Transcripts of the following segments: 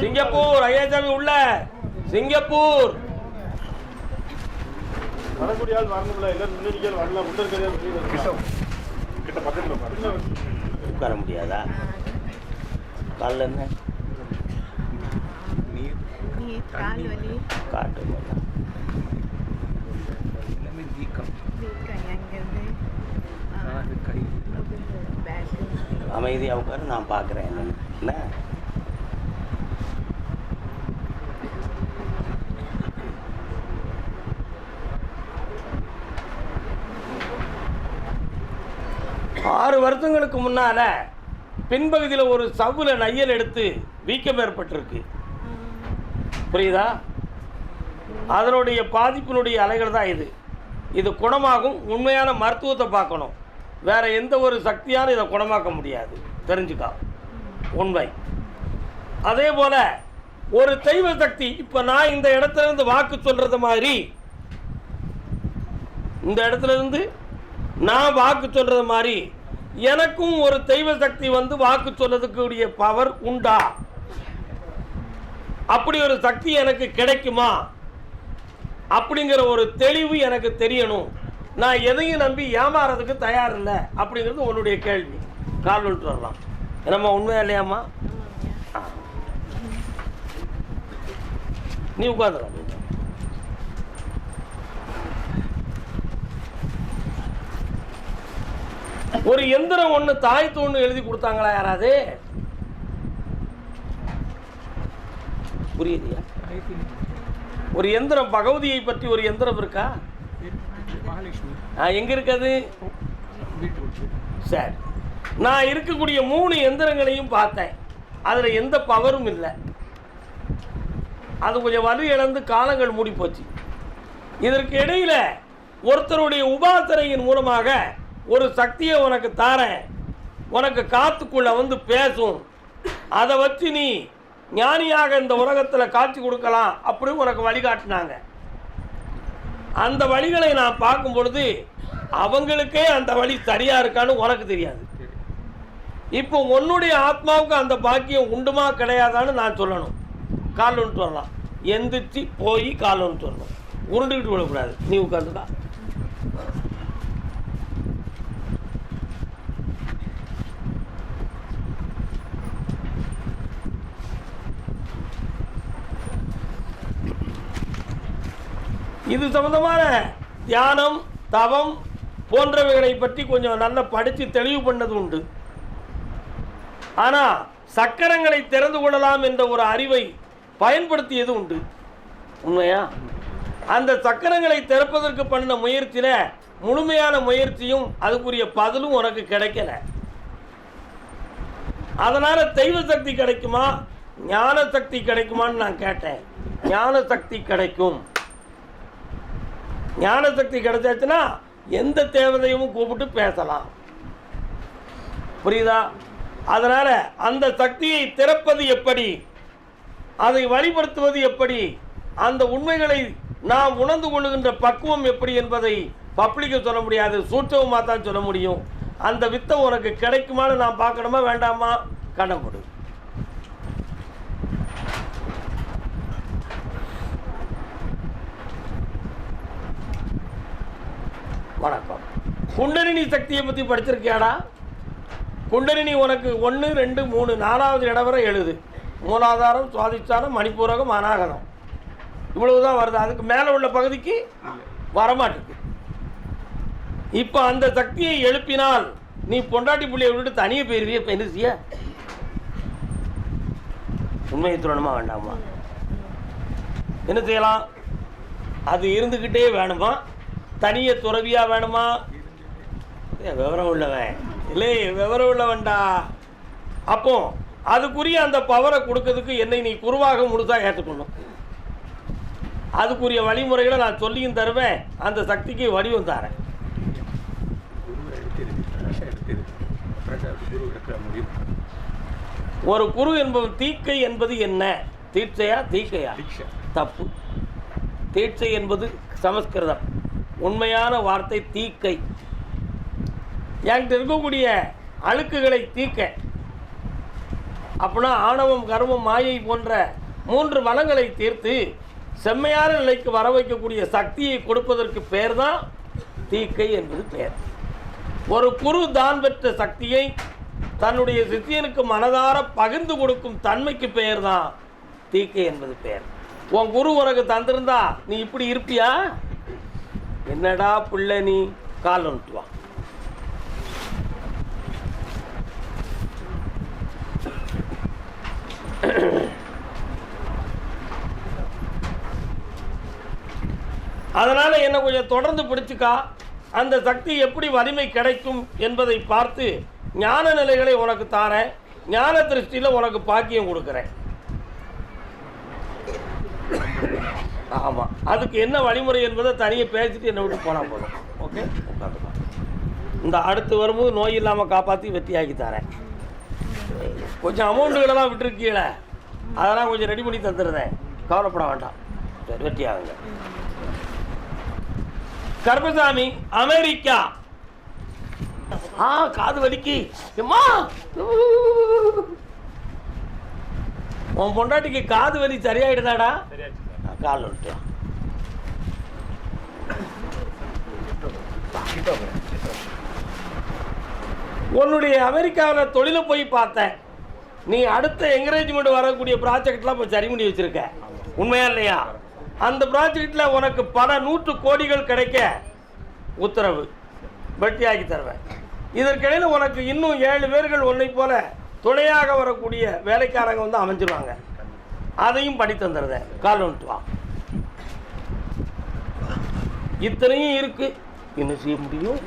Singapore Ayyasamy உள்ள. Singapore. வரக்கூடிய ஆள் வரணும்ல எல்லாரும் முன்னாடி ஆள் வரலாம் கிட்ட பக்கத்துல பாருங்க உட்கார முடியாதா? காலில் என்ன? காட்டு. எல்லாமே வீக்கம். அமைதியாக உட்காரு நான் பார்க்குறேன். என்னன்னு என்ன? ஆறு வருஷங்களுக்கு முன்னால் பின்பகுதியில் ஒரு சவ்வில் நையல் எடுத்து வீக்கம் ஏற்பட்டிருக்கு. புரியுதா? அதனுடைய பாதிப்பினுடைய அலைகள் தான் இது. இது குணமாகும் உண்மையான மருத்துவத்தை பார்க்கணும். வேறு எந்த ஒரு சக்தியாலும் இதை குணமாக்க முடியாது. தெரிஞ்சுக்கா. உண்மை. அதே போல் ஒரு தெய்வ சக்தி இப்போ நான் இந்த இடத்துல இருந்து வாக்கு சொல்கிறது மாதிரி இந்த இடத்துல இருந்து நான் வாக்கு சொல்கிறது மாதிரி எனக்கும் ஒரு தெய்வ சக்தி வந்து வாக்கு சொல்றதுக்குரிய பவர் உண்டா? அப்படி ஒரு சக்தி எனக்கு கிடைக்குமா? அப்படிங்கிற ஒரு தெளிவு எனக்கு தெரியணும். நான் எதையும் நம்பி ஏமாறதுக்கு தயார் இல்லை அப்படிங்கிறது உன்னுடைய கேள்வி. கால் விட்டு வரலாம். என்னம்மா உண்மையா இல்லையாம்மா? நீ உட்காந்துடலாம் ஒரு எந்திரம் ஒன்று தாய் தூண் எழுதி கொடுத்தாங்களா யாராவது? புரியுதியா? ஒரு எந்திரம் பகவதியை பற்றி ஒரு எந்திரம் இருக்கா? ஆ, எங்க இருக்குது? சார். சரி நான் இருக்கக்கூடிய மூணு எந்திரங்களையும் பார்த்தேன். அதில் எந்த பவரும் இல்லை. அது கொஞ்சம் வலு இழந்து காலங்கள் மூடி போச்சு இதற்கு இடையில ஒருத்தருடைய உபாசனையின் மூலமாக ஒரு சக்தியை உனக்கு தாரேன். உனக்கு காத்துக்குள்ள வந்து பேசும். அதை வச்சு நீ ஞானியாக இந்த உலகத்தில் காட்சி கொடுக்கலாம் அப்படின்னு உனக்கு வழிகாட்டினாங்க. அந்த வழிகளை நான் பார்க்கும் பொழுது அவங்களுக்கே அந்த வழி சரியா இருக்கான்னு உனக்கு தெரியாது. இப்போ உன்னுடைய ஆத்மாவுக்கு அந்த பாக்கியம் உண்டுமா கிடையாதான்னு நான் சொல்லணும். கால் ஒன்று வரலாம் எந்திரிச்சு போய் கால் ஒன்று வரணும் உருண்டுக்கிட்டு விடக்கூடாது நீ உட்காந்துடா இது சம்மந்தமான தியானம் தவம் போன்றவைகளை பற்றி கொஞ்சம் நல்லா படித்து தெளிவு பண்ணது உண்டு. ஆனால் சக்கரங்களை திறந்து கொள்ளலாம் என்ற ஒரு அறிவை பயன்படுத்தியது உண்டு. உண்மையா? அந்த சக்கரங்களை திறப்பதற்கு பண்ண முயற்சியில் முழுமையான முயற்சியும் அதுக்குரிய பதிலும் உனக்கு கிடைக்கல. அதனால் தெய்வ சக்தி கிடைக்குமா? ஞான சக்தி கிடைக்குமான்னு நான் கேட்டேன். ஞான சக்தி கிடைக்கும். ஞான சக்தி கிடைச்சாச்சுன்னா எந்த தேவதையும் கூப்பிட்டு பேசலாம். புரியுதா? அதனால் அந்த சக்தியை திறப்பது எப்படி? அதை வழிபடுத்துவது எப்படி? அந்த உண்மைகளை நாம் உணர்ந்து கொள்ளுகின்ற பக்குவம் எப்படி என்பதை பப்ளிக்கு சொல்ல முடியாது சூட்சமாக தான் சொல்ல முடியும். அந்த வித்தம் உனக்கு கிடைக்குமான்னு நான் பார்க்கணுமா வேண்டாமா? கண்ணம் கொடு வணக்கம். குண்டலினி சக்தியை பற்றி படிச்சிருக்கியாடா? குண்டலினி உனக்கு ஒன்று ரெண்டு மூணு நாலாவது இடம் வரை எழுது. மூலாதாரம் சுவாதிச்சாரம் மணிப்பூரகம் அநாகரம் இவ்வளவு தான் வருது. அதுக்கு மேலே உள்ள பகுதிக்கு வரமாட்டுக்கு. இப்போ அந்த சக்தியை எழுப்பினால் நீ பொண்டாட்டி புள்ளியை விட்டுட்டு தனியே போயிருவிய இப்போ என்ன செய்ய? உண்மையை சொல்லணுமா வேண்டாமா? என்ன செய்யலாம்? அது இருந்துக்கிட்டே வேணுமா? தனிய துறவியா வேணுமா? விவரம் உள்ளவன். இல்லை விவரம் உள்ளவன்டா. அப்போ அதுக்குரிய அந்த பவரை கொடுக்கறதுக்கு என்னை நீ குருவாக முழுசா ஏற்றுக்கணும் அதுக்குரிய வழிமுறைகளை நான் சொல்லியும் தருவேன். அந்த சக்திக்கு வடிவம் தரேன். ஒரு குரு என்பவன் தீக்கை என்பது என்ன? தீட்சையா தீக்கையா தப்பு. தீட்சை என்பது சமஸ்கிருதம். உண்மையான வார்த்தை தீக்கை. என்கிட்ட இருக்கக்கூடிய அழுக்குகளை தீக்க. அப்படின்னா ஆணவம் கர்மம் மாயை போன்ற மூன்று வளங்களை தீர்த்து செம்மையான நிலைக்கு வர வைக்கக்கூடிய சக்தியை கொடுப்பதற்கு பேர் தான் தீக்கை என்பது பெயர். ஒரு குரு தான் பெற்ற சக்தியை தன்னுடைய சித்தியனுக்கு மனதார பகிர்ந்து கொடுக்கும் தன்மைக்கு பெயர் தான் தீக்கை என்பது பெயர். உன் குரு உனக்கு தந்திருந்தா நீ இப்படி இருப்பியா? என்னடா பிள்ளை நீ? கால் அதனால் என்னை கொஞ்சம் தொடர்ந்து பிடிச்சிக்கா. அந்த சக்தி எப்படி வலிமை கிடைக்கும் என்பதை பார்த்து ஞான நிலைகளை உனக்கு தாரேன். ஞான திருஷ்டியில் உனக்கு பாக்கியம் கொடுக்குறேன். ஆமாம் அதுக்கு என்ன வழிமுறை என்பதை தனியாக பேசிட்டு என்னை விட்டு போனால் போதும். ஓகே உட்காந்துக்கலாம் இந்த அடுத்து வரும்போது நோய் இல்லாமல் காப்பாற்றி வெற்றியாக்கி தரேன். கொஞ்சம் அமௌண்ட்டுகளெல்லாம் விட்டுருக்கீங்களே? அதெல்லாம் கொஞ்சம் ரெடி பண்ணி தந்துடுறேன். கவலைப்பட வேண்டாம். சரி வெற்றியாகுங்க கர்மசாமி அமெரிக்கா. ஆ காது வலிக்கு. எம்மா! உன் பொண்டாட்டிக்கு காது வலி சரியாயிடுதாடா? சரியாச்சு. கால் விட்டு உன்னுடைய அமெரிக்காவில் தொழிலை போய் பார்த்தேன். நீ அடுத்த என்கரேஜ்மெண்ட் வரக்கூடிய ப்ராஜெக்ட்லாம் இப்போ சரி பண்ணி வச்சிருக்க. உண்மையா இல்லையா? அந்த ப்ராஜெக்டில் உனக்கு பல நூற்று கோடிகள் கிடைக்க உத்தரவு. வெட்டியாக்கி தருவேன். இதற்கிடையில் உனக்கு இன்னும் ஏழு பேர்கள் உன்னை போல துணையாக வரக்கூடிய வேலைக்காரங்க வந்து அமைஞ்சிருவாங்க. அதையும் பண்ணி தந்துடுறேன். கால் வந்துட்டு வா. இத்தனையும் இருக்கு. என்ன செய்ய முடியும்?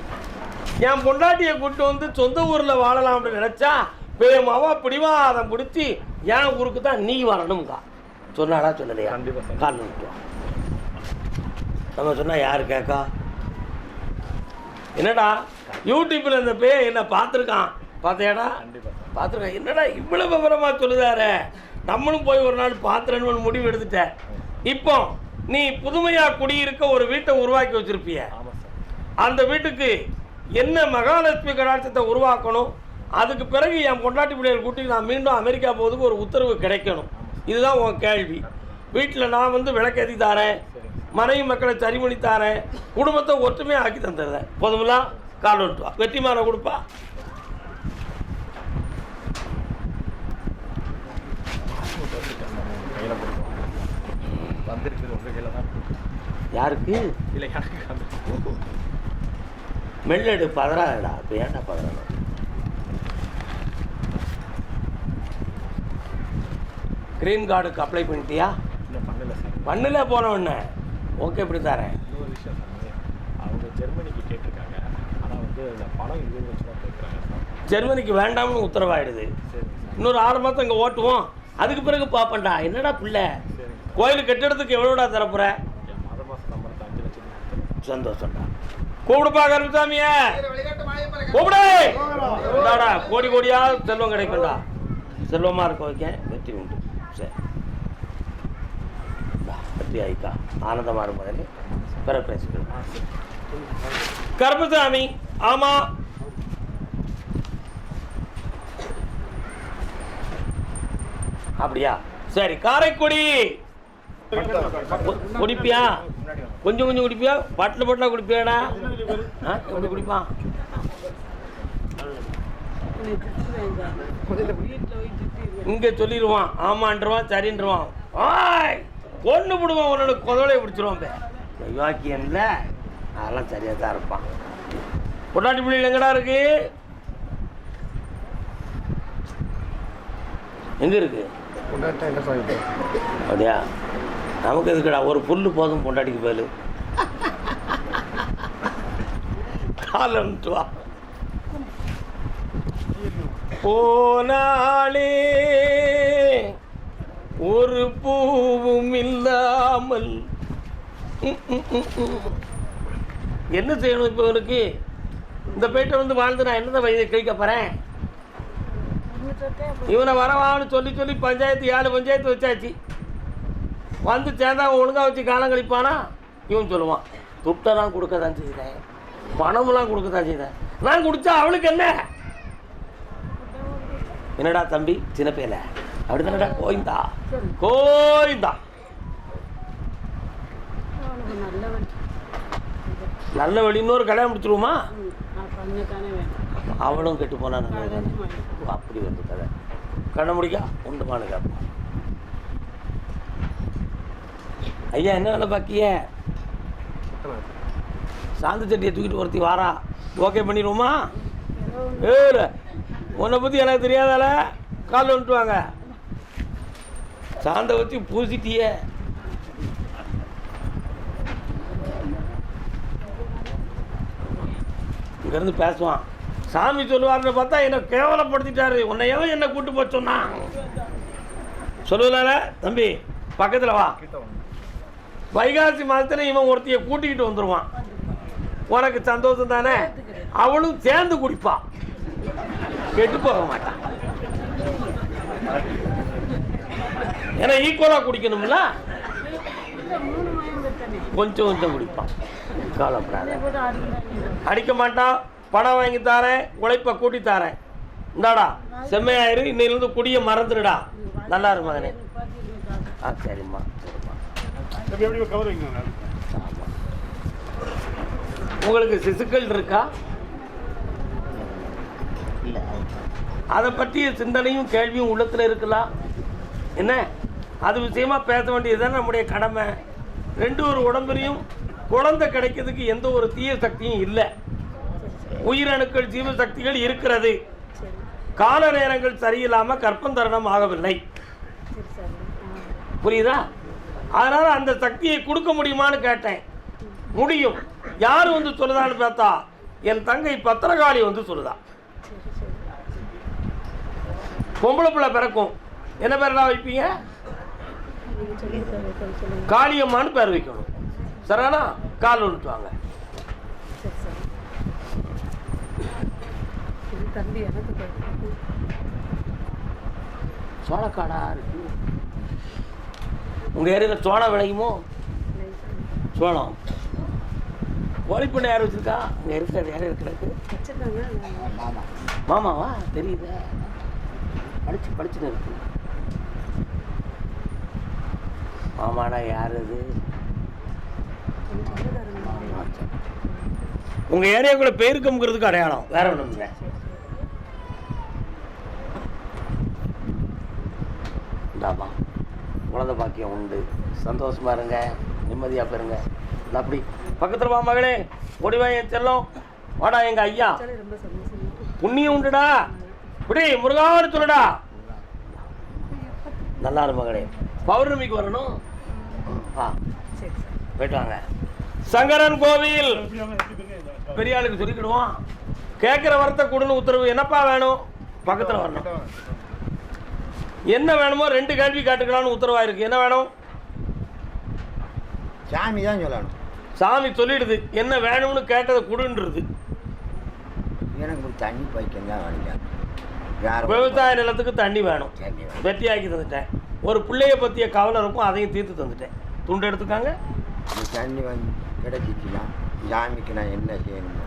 என் பொண்டாட்டியை கூட்டு வந்து சொந்த ஊரில் வாழலாம் அப்படின்னு நினச்சா பேமாவா பிடிவாதம் பிடிச்சி என் ஊருக்கு தான் நீ வரணும்க்கா. சொன்னாடா சொல்லலையா. கால் வந்துட்டு நம்ம சொன்னால் யார் கேட்கா என்னடா யூடியூப்பில் இந்த பே என்ன பார்த்துருக்கான்? பார்த்தியாடா? பார்த்துருக்கேன் என்னடா இவ்வளவு விவரமாக சொல்லுதாரு? நம்மளும் போய் ஒரு நாள் பார்த்துறேன்னு முடிவு எடுத்துட்டேன் இப்போ நீ புதுமையாக குடியிருக்க ஒரு வீட்டை உருவாக்கி வச்சிருப்பிய. அந்த வீட்டுக்கு என்ன மகாலட்சுமி கடாட்சத்தை உருவாக்கணும்? அதுக்கு பிறகு என் பொண்டாட்டி பிள்ளைகள் கூட்டி நான் மீண்டும் அமெரிக்கா போகிறதுக்கு ஒரு உத்தரவு கிடைக்கணும். இதுதான் உன் கேள்வி. வீட்டில் நான் வந்து விளக்கேற்றி தாரேன். மனைவி மக்களை சரி பண்ணி தாரேன் குடும்பத்தை ஒற்றுமையாக ஆக்கி தந்துடுறேன். போதுமில்லா? கால் விட்டு வா. வெற்றிமாரை கொடுப்பா கையில் கொடுப்போம் வந்திருக்குது உங்கள் கையில் தான் இருக்கு. யாருக்கு? இல்லை எனக்கு மெல்லெடு பதறாடா இப்போ ஏன்டா பதறணும் கிரீன் கார்டுக்கு அப்ளை பண்ணிட்டியா? இன்னும் பண்ணல சார் பண்ணல போனவொன்னே ஓகே இப்படி தரேன். இன்னொரு விஷயம் சார் அவங்க ஜெர்மனிக்கு கேட்டிருக்காங்க. ஆனால் வந்து அந்த பணம் இருபது லட்சம் ரூபா கேட்குறாங்க சார் ஜெர்மனிக்கு வேண்டாம்னு உத்தரவாயிடுது. இன்னொரு ஆறு மாதம் இங்கே ஓட்டுவோம். அதுக்கு பிறகு பார்ப்பேன்டா. என்னடா பிள்ளை? கோயில் கட்டிடத்துக்கு எவ்வளோடா தரப்புற என் மத மாதம் சம்பளத்தை அஞ்சு லட்சம் சந்தோஷம்டா கூப்பிடுப்பா கருப்புசாமிய. கூப்பிடு. இந்தாடா கோடி கோடியா செல்வம் கிடைக்கும்டா. செல்வமா இருக்க வைக்க வெற்றி உண்டு. சரி. வெற்றி ஆயிக்கா. ஆனந்தமா இருப்பதே பிற பேசுகிறேன் கருப்புசாமி ஆமா. அப்படியா? சரி காரைக்குடி. குடிப்பியா? கொஞ்சம் கொஞ்சம் குடிப்பியா? பாட்டில் பாட்டிலாக குடிப்பியாடா? எப்படி குடிப்பான்? இங்கே சொல்லிடுவான் ஆமான்றவான் சரின்றவான். ஆய் கொண்டு விடுவான் உன்னோட குதவலையை பிடிச்சிருவான் பே. யோக்கியன்ல அதெல்லாம் சரியாக தான் இருப்பான். பொட்டாட்டி பிள்ளைகள் எங்கடா இருக்கு? எங்கே இருக்கு? அப்படியா? நமக்கு எதுக்குடா? ஒரு புல் போதும் பொண்டாட்டிக்கு பேலு காலம் வா போனாளே ஒரு பூவும் இல்லாமல். என்ன செய்யணும் இப்போ இவனுக்கு? இந்த பேட்டை வந்து வாழ்ந்து நான் என்னதான் வயதை கழிக்க போகிறேன் இவனை வரவான்னு சொல்லி சொல்லி பஞ்சாயத்து ஏழு பஞ்சாயத்து வச்சாச்சு. வந்து சேர்ந்தா ஒழுங்கா வச்சு காலம் கழிப்பானா? இவன் சொல்லுவான் துட்டெல்லாம் கொடுக்க தான் செய்தேன் பணமெல்லாம் கொடுக்க தான் செய்தேன். நான் குடிச்சா அவளுக்கு என்ன? என்னடா தம்பி சின்ன பேல அப்படிதானடா கோயிந்தா கோயிந்தா நல்ல வழி இன்னொரு கல்யாணம் முடிச்சிருவோமா? அவளும் கெட்டு போனா நல்லது அப்படி வந்து கதை கண்ண முடிக்கா உண்டுமானு கேட்போம் ஐயா என்ன வேலை பாக்கிய? சாந்து சட்டியை தூக்கிட்டு ஒருத்தி வாரா. ஓகே பண்ணிடுவோமா? ஏல உன்னை பற்றி எனக்கு தெரியாதால கால் வந்துட்டு வாங்க. சாந்தை வச்சு பூசிட்டியே. இங்கேருந்து பேசுவான். சாமி சொல்லுவார்னு பார்த்தா என்னை கேவலப்படுத்திட்டாரு. உன்னை எவன் என்ன கூட்டு போக சொன்னான்? சொல்லுவதால தம்பி பக்கத்தில் வா. வைகாசி மாதத்துல இவன் ஒருத்தையை கூட்டிக்கிட்டு வந்துடுவான் உனக்கு சந்தோஷம் தானே? அவளும் சேர்ந்து குடிப்பான் கெட்டு போக மாட்டான். ஏன்னா ஈக்குவலாக குடிக்கணும்ல? கொஞ்சம் கொஞ்சம் குடிப்பான். கவலைப்படாத. அடிக்க மாட்டான். பணம் வாங்கி தாரேன். உழைப்பை கூட்டி தாரேன். இந்தாடா செம்மையாயிரு. இன்னிலிருந்து குடியை மறந்துடுடா. நல்லா இரு மகனே. ஆ சரிம்மா சரிம்மா எப்படி எப்படி கவர் வைங்க ஆமா. உங்களுக்கு சிசுக்கள் இருக்கா? அதை பற்றிய சிந்தனையும் கேள்வியும் உள்ளத்தில் இருக்கலாம் என்ன? அது விஷயமா பேச வேண்டியதுதான் நம்முடைய கடமை. ரெண்டு ஒரு உடம்புலையும் குழந்தை கிடைக்கிறதுக்கு எந்த ஒரு தீய சக்தியும் இல்லை. உயிரணுக்கள் ஜீவசக்திகள் இருக்கிறது. கால நேரங்கள் சரியில்லாமல் கற்பந்தரணம் ஆகவில்லை. புரியுதா? அதனால அந்த சக்தியை கொடுக்க முடியுமான்னு கேட்டேன். முடியும். யார் வந்து சொல்லுதான்னு பார்த்தா என் தங்கை பத்திரகாளி வந்து சொல்லுதா. பொம்பளை பிள்ளை பிறக்கும். என்ன பேரெல்லாம் வைப்பீங்க? காளியம்மான்னு பேர் வைக்கணும். சரியானா கால் வந்துட்டு வாங்க. சரி சரி இது தம்பி எனக்கு கேட்குது. சோளக்காடா இருக்கு. உங்கள் ஏரியாவில் சோளம் விளையுமோ? சோளம். கோழிப்பண்ணை யார் வச்சிருக்கா? அங்கே இருக்கிற யார் இருக்கிறது? வச்சிருக்காங்க. மாமாவா? தெரியுதா. படிச்சு படிச்சுன்னு இருக்கு. மாமாடா யார் அது? உங்க ஏரியாக்குள்ள பேருக்கம்ங்கிறதுக்கு அடையாளம். வேற ஒன்றும் இல்லை. இந்தாப்பா. குழந்தை பாக்கியம் உண்டு. சந்தோஷமா இருங்க நிம்மதியா பெறுங்க அப்படி பக்கத்துல வா மகளே. ஓடிவா என் வாடா எங்க ஐயா. புண்ணியம் உண்டுடா. இப்படி முருகான்னு சொல்லுடா. நல்லா இரு மகளே. பௌர்ணமிக்கு வரணும். ஆ போயிட்டு வாங்க. சங்கரன் கோவில். பெரியாளுக்கு பெரிய ஆளுக்கு சொல்லிக்கிடுவோம். கேட்குற வரத்தை கொடுன்னு உத்தரவு. என்னப்பா வேணும்? பக்கத்தில் வரணும். என்ன வேணுமோ ரெண்டு கேள்வி கேட்டுக்கலாம்னு உத்தரவா இருக்கு என்ன வேணும்? சாமி தான் சொல்லணும். சாமி சொல்லிடுது. என்ன வேணும்னு கேட்டதை கொடுன்றது. எனக்கு தண்ணி பைக்கம் தான் வேற விவசாய நிலத்துக்கு தண்ணி வேணும். வேணும். வெட்டியாக்கி தந்துட்டேன். ஒரு பிள்ளைய பற்றிய கவலை இருக்கும் அதையும் தீர்த்து தந்துட்டேன். துண்டு எடுத்துக்காங்க. தண்ணி வந்து கிடைச்சிச்சுன்னா சாமிக்கு நான் என்ன செய்யணும்?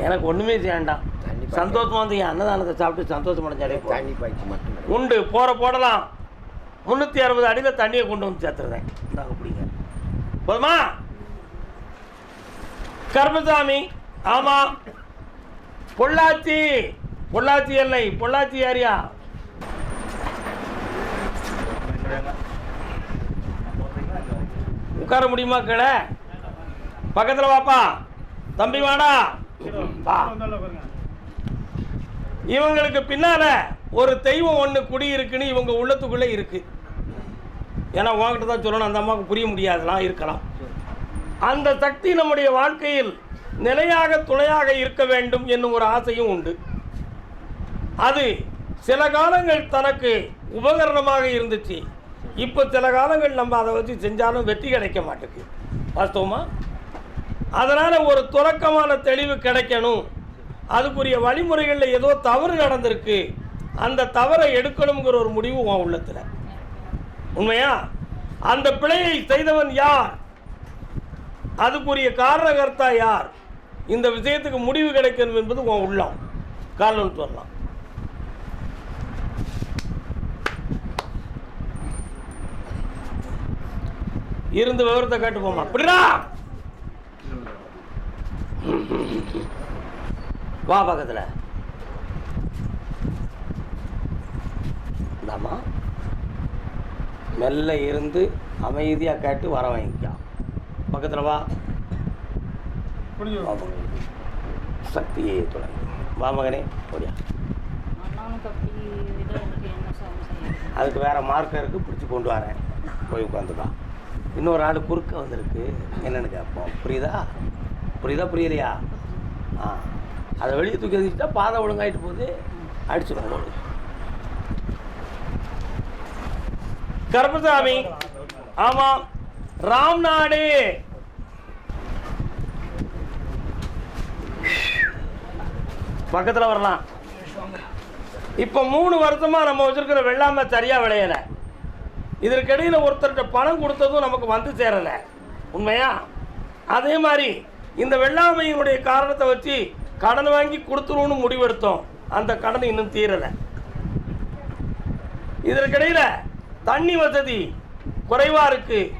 எனக்கு ஒன்றுமே செய்யண்டாம். தண்ணி பாய்க்க- சந்தோஷமா வந்து என் அன்னதானத்தை சாப்பிட்டு சந்தோஷம் அடைஞ்சாலே. தண்ணி பைக்கு மட்டும். உண்டு போற போடலாம். முந்நூற்றி அறுபது அடியில் தண்ணியை கொண்டு வந்து சேர்த்துருந்தேன் பிடிங்க போதுமா? கர்மசாமி ஆமா. பொள்ளாச்சி பொள்ளாச்சி எல்லை பொள்ளாச்சி ஏரியா. உட்கார முடியுமா கீழே? பக்கத்தில் வாப்பா. தம்பி வாடா. இவங்களுக்கு பின்னால ஒரு தெய்வம் ஒன்று குடி இருக்குன்னு இவங்க உள்ளத்துக்குள்ளே இருக்கு. ஏன்னா உங்ககிட்ட தான் சொல்லணும் அந்த அம்மாவுக்கு புரிய முடியாதுலாம் இருக்கலாம். அந்த சக்தி நம்முடைய வாழ்க்கையில் நிலையாக துணையாக இருக்க வேண்டும் என்னும் ஒரு ஆசையும் உண்டு. அது சில காலங்கள் தனக்கு உபகரணமாக இருந்துச்சு. இப்போ சில காலங்கள் நம்ம அதை வச்சு செஞ்சாலும் வெற்றி கிடைக்க மாட்டேங்குது. வாஸ்தவமா? அதனால் ஒரு துறக்கமான தெளிவு கிடைக்கணும். அதுக்குரிய வழிமுறைகளில் ஏதோ தவறு நடந்திருக்கு. அந்த தவறை எடுக்கணுங்கிற ஒரு முடிவு உன் உள்ளத்தில். உண்மையா? அந்த பிழையை செய்தவன் யார்? அதுக்குரிய காரணகர்த்தா யார்? இந்த விஷயத்துக்கு முடிவு கிடைக்கணும் என்பது உன் உள்ளம். காரணம்னு வரலாம். இருந்து விவரத்தை கேட்டு போமா அப்படிடா வா பக்கத்தில். இந்தாம்மா. மெல்ல இருந்து அமைதியாக கேட்டு வர வாங்கிக்கோ. பக்கத்தில் வா. சக்தியே துணை வா மகனே செய்ய அதுக்கு வேற மார்க்கர் இருக்கு பிடிச்சி கொண்டு வரேன். போய் உட்காந்துக்கா இன்னொரு ஆள் குறுக்க வந்திருக்கு. என்னன்னு கேட்போம் புரியுதா? புரியுதா புரியலையா? ஆ. அதை வெளியே தூக்கி எதிர்த்தா பாதை ஒழுங்காயிட்டு போகுது. அடிச்சிடும் ஓடு கருப்பசாமி. ஆமாம் ராம்நாடு. பக்கத்தில் வரலாம். இப்போ மூணு வருஷமாக நம்ம வச்சுருக்கிற வெள்ளாமை சரியாக விளையலை. இதற்கிடையில் ஒருத்தர்கிட்ட பணம் கொடுத்ததும் நமக்கு வந்து சேரலை. உண்மையா? அதே மாதிரி இந்த வெள்ளாமையினுடைய காரணத்தை வச்சு கடன் வாங்கி கொடுத்துருவோம்னு முடிவெடுத்தோம். அந்த கடன் இன்னும் தீரலை. இதற்கிடையில தண்ணி வசதி குறைவா இருக்கு.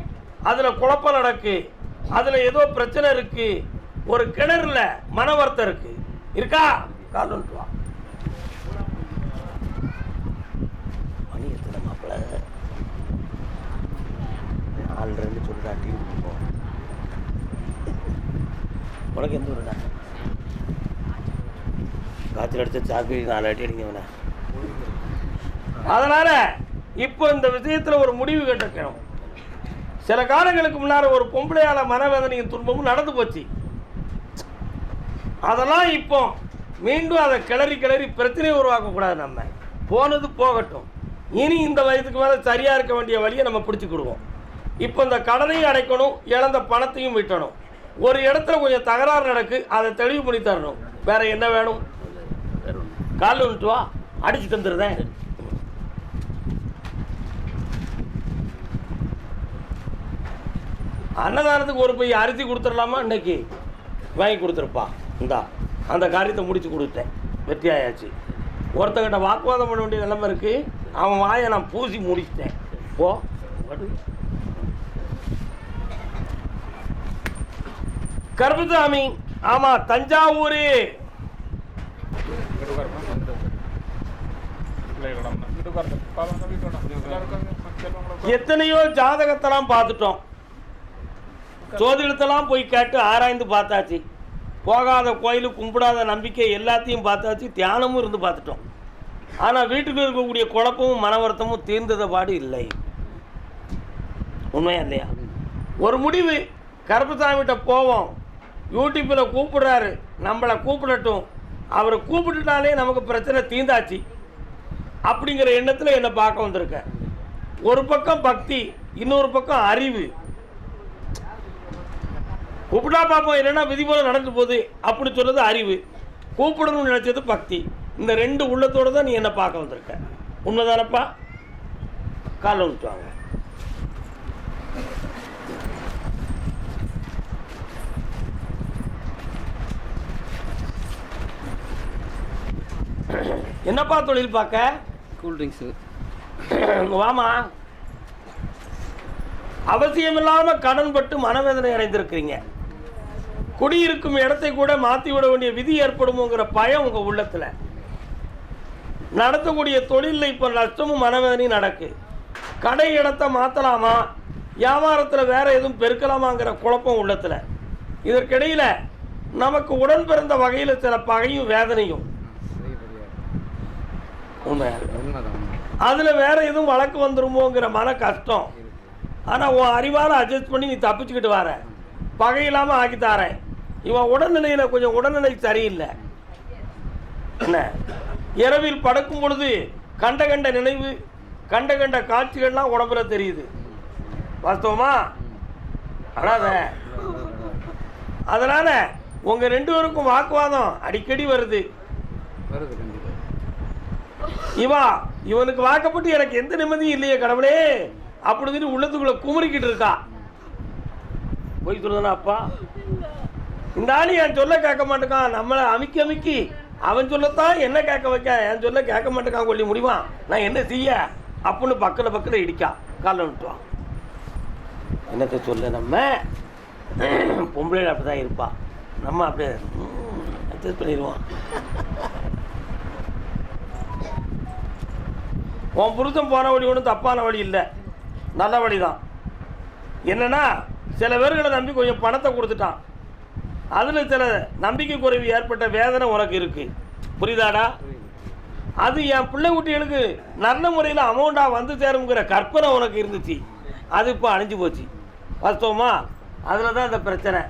அதில் குழப்பம் நடக்கு. அதில் ஏதோ பிரச்சனை இருக்கு. ஒரு கிணறுல மனவர்த்தம் இருக்குது இருக்கு. இருக்கா? கால் வா. மணி எத்தனை மாப்பிள்ள நாலு ரெண்டு உனக்கு எந்த ஊருண்ணா காய்ச்சல் அடித்த சாக்கு நாலு அடி அடிங்கண்ணா அதனால் இப்போ இந்த விஷயத்தில் ஒரு முடிவு கட்டிருக்கணும். சில காலங்களுக்கு முன்னால் ஒரு பொம்பளையால் மனவேதனையும் துன்பமும் நடந்து போச்சு. அதெல்லாம் இப்போ மீண்டும் அதை கிளறி கிளறி பிரச்சனையை உருவாக்கக்கூடாது நம்ம. போனது போகட்டும். இனி இந்த வயதுக்கு மேலே சரியாக இருக்க வேண்டிய வழியை நம்ம பிடிச்சிக்கிடுவோம். இப்போ இந்த கடனையும் அடைக்கணும் இழந்த பணத்தையும் விட்டணும். ஒரு இடத்துல கொஞ்சம் தகராறு நடக்கு அதை தெளிவு பண்ணி தரணும். வேற என்ன வேணும்? காலில் விட்டு வா அடிச்சு தந்துடுறேன். அன்னதானத்துக்கு ஒரு பைய அரிசி கொடுத்துடலாமா? இன்னைக்கு வாங்கி கொடுத்துருப்பா. இந்தா அந்த காரியத்தை முடிச்சு கொடுத்தேன் வெற்றி ஆயாச்சு ஒருத்தங்கிட்ட வாக்குவாதம் பண்ண வேண்டிய நிலைமை இருக்கு. அவன் வாயை நான் பூசி முடிச்சிட்டேன். போ. கருப்புசாமி. ஆமா தஞ்சாவூர். எத்தனையோ ஜாதகத்தெல்லாம் பார்த்துட்டோம். ஜோதிடத்தெல்லாம் போய் கேட்டு ஆராய்ந்து பார்த்தாச்சு. போகாத கோயில் கும்பிடாத நம்பிக்கை எல்லாத்தையும் பார்த்தாச்சு. தியானமும் இருந்து பார்த்துட்டோம். ஆனால் வீட்டுக்கு இருக்கக்கூடிய குழப்பமும் மனவருத்தமும் தீர்ந்தத பாடு இல்லை. உண்மையா இல்லையா? ஒரு முடிவு. கருப்பசாமிகிட்ட போவோம். யூடியூப்பில் கூப்பிடுறாரு. நம்மளை கூப்பிடட்டும். அவரை கூப்பிட்டுட்டாலே நமக்கு பிரச்சனை தீந்தாச்சு. அப்படிங்கிற எண்ணத்தில் என்னை பார்க்க வந்திருக்கேன் ஒரு பக்கம் பக்தி இன்னொரு பக்கம் அறிவு. கூப்பிட்டா பார்ப்போம் என்னென்னா விதி போல நடந்து போகுது அப்படி சொல்கிறது அறிவு. கூப்பிடணும்னு நினச்சது பக்தி. இந்த ரெண்டு உள்ளத்தோடு தான் நீ என்ன பார்க்க வந்திருக்க. உண்மைதானப்பா? காலை விட்டுவாங்க என்னப்பா தொழில் பார்க்க? கூல் ட்ரிங்க்ஸு இங்க வாமா. அவசியம் இல்லாம கடன் பட்டு மனவேதனை அடைந்திருக்கிறீங்க. குடியிருக்கும் இடத்தை கூட மாத்தி விட வேண்டிய விதி ஏற்படுமோங்கிற பயம் உங்க உள்ளத்துல. நடத்தக்கூடிய தொழிலில் இப்போ நஷ்டமும் மனவேதனையும் நடக்கு. கடை இடத்த மாத்தலாமா? வியாபாரத்துல வேற எதுவும் பெருக்கலாமாங்கிற குழப்பம் உள்ளத்துல. இதற்கிடையில நமக்கு உடன் பிறந்த வகையில சில பகையும் வேதனையும். உண்மையா உண்மைதான் உண்மை அதில் வேற எதுவும் வழக்கு வந்துருமோங்கிற மன கஷ்டம். ஆனால் உன் அறிவால் அட்ஜஸ்ட் பண்ணி நீ தப்பிச்சுக்கிட்டு வர. பகை இல்லாமல் ஆக்கி தாரேன். இவன் உடல்நிலையில் கொஞ்சம் உடல்நிலை சரியில்லை. என்ன? இரவில் படுக்கும் பொழுது கண்ட கண்ட நினைவு கண்ட கண்ட காட்சிகள்லாம் உடம்புல தெரியுது. வாஸ்தவமா? அடாத. அதனால உங்க ரெண்டு பேருக்கும் வாக்குவாதம் அடிக்கடி வருது. வருது இவா இவனுக்கு வாக்கப்பட்டு எனக்கு எந்த நிம்மதியும் இல்லையே கடவுளே அப்படி உள்ளத்துக்குள்ள குமரிக்கிட்டு இருக்கா. போய் சொல்லுதானா அப்பா? இந்த ஆளு என் சொல்ல கேட்க மாட்டேக்கான். நம்மளை அமுக்கி அமுக்கி அவன் சொல்லத்தான் என்ன கேட்க வைக்க? என் சொல்ல கேட்க மாட்டேக்கான் சொல்லி முடிவான். நான் என்ன செய்ய? அப்படின்னு பக்கத்தில் பக்கத்தில் இடிக்கா. காலில் விட்டுவான் என்னத்தை சொல்ல நம்ம? பொம்பளை அப்படி தான் இருப்பா. நம்ம அப்படியே அட்ஜஸ்ட் பண்ணிடுவான் உன் புருஷன் போன வழி ஒன்றும் தப்பான வழி இல்லை. நல்ல வழி தான் என்னன்னா சில பேர்களை நம்பி கொஞ்சம் பணத்தை கொடுத்துட்டான். அதில் சில நம்பிக்கை குறைவு ஏற்பட்ட வேதனை உனக்கு இருக்குது புரியுதாடா? அது என் பிள்ளை குட்டிகளுக்கு நல்ல முறையில் அமௌண்ட்டாக வந்து சேருங்கிற கற்பனை உனக்கு இருந்துச்சு. அது இப்போ அழிஞ்சு போச்சு. வாஸ்தவமா? அதில் தான் இந்த பிரச்சனை.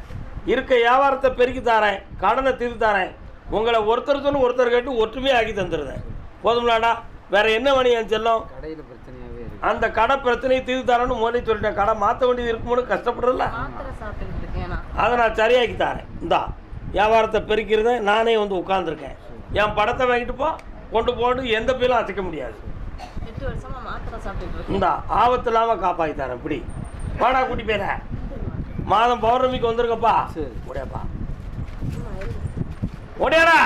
இருக்க வியாபாரத்தை பெருக்கி தாரேன் கடனை தீர்த்து தாரேன். உங்களை ஒருத்தர் சொல்லி ஒருத்தர் கேட்டு ஒற்றுமையாக ஆக்கி தந்துடுறேன் போதும்லாடா? வேற என்ன மணி என் செல்லம்? கடையில் பிரச்சனையாகவே இருக்கு. அந்த கடை பிரச்சனையை தீர்த்து தரேன்னு முதலே சொல்லிட்டேன். கடை மாற்ற வேண்டியது இருக்கும்போது கஷ்டப்படுறல அதை நான் சரியாக்கி தரேன். இந்தா வியாபாரத்தை பெருக்கிறத நானே வந்து உட்காந்துருக்கேன் என் படத்தை வாங்கிட்டு போ கொண்டு போட்டு எந்த பேரும் அசைக்க முடியாது. இந்தா ஆபத்து இல்லாமல் காப்பாற்றி தரேன். இப்படி வாடா கூட்டி போயிட மாதம் பௌர்ணமிக்கு வந்திருக்கப்பா. சரி. ஓடியாப்பா. ஓடியாடா.